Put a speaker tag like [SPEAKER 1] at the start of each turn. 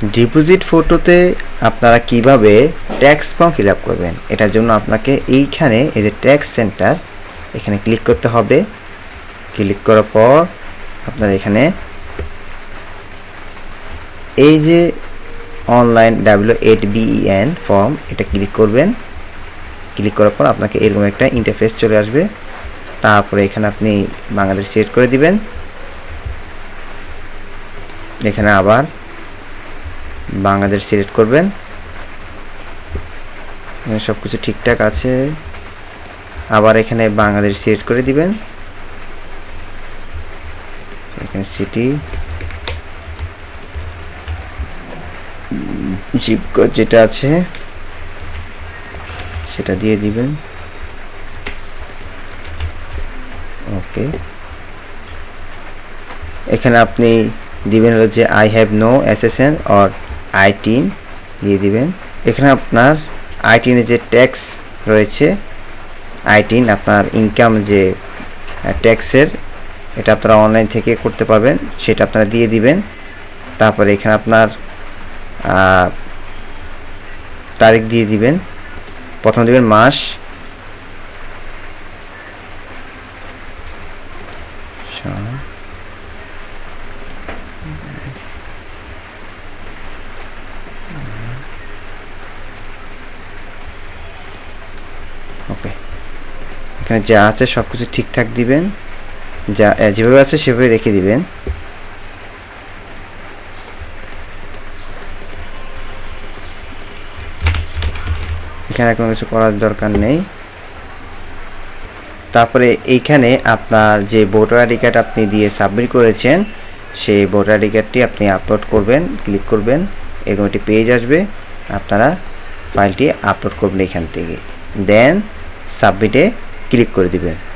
[SPEAKER 1] Deposit ফটোতে আপনারা কীভাবে ট্যাক্স ফর্ম ফিল আপ করবেন? এটার জন্য আপনাকে এইখানে এই যে ট্যাক্স সেন্টার, এখানে ক্লিক করতে হবে। ক্লিক করার পর আপনারা এখানে এই যে online W eight BEN form, এটা ক্লিক করবেন। ক্লিক করার পর আপনাকে এরকম একটা ইন্টারফেস চলে আসবে। তারপরে এখানে আপনি বাংলাদেশ সিলেক্ট করে দিবেন। এখানে আবার বাংলাদেশ সিলেক্ট করবেন। সব কিছু ঠিকঠাক আছে। আবার এখানে বাংলাদেশ সিলেক্ট করে দিবেন। এখানে সিটি জিপকোড যেটা আছে, সেটা দিয়ে দিবেন। ওকে। এখানে আপনি দিবেন হলো যে I have no assessment or I TIN দিয়ে দিবেন। এখানে আপনার আই টিনে যে ট্যাক্স রয়েছে আই টিন আপনার ইনকাম যে ট্যাক্সের এটা আপনারা অনলাইন থেকে করতে পারবেন, সেটা আপনারা দিয়ে দিবেন। তারপরে এখানে আপনার তারিখ দিয়ে দিবেন। প্রথম দিবেন মাস। ওকে। এখানে যা আছে সব কিছু ঠিকঠাক দিবেন। যা যেভাবে আছে সেভাবে রেখে দিবেন। এখানে কোনো কিছু করার দরকার নেই। তারপরে এইখানে আপনার যে ভোটার আইডি কার্ড আপনি দিয়ে সাবমিট করেছেন, সেই ভোটার আইডি কার্ডটি আপনি আপলোড করবেন, ক্লিক করবেন, এরকম একটি পেজ আসবে। আপনারা ফাইলটি আপলোড করবেন এখান থেকে। দেন সাবমিটে ক্লিক করে দিবেন।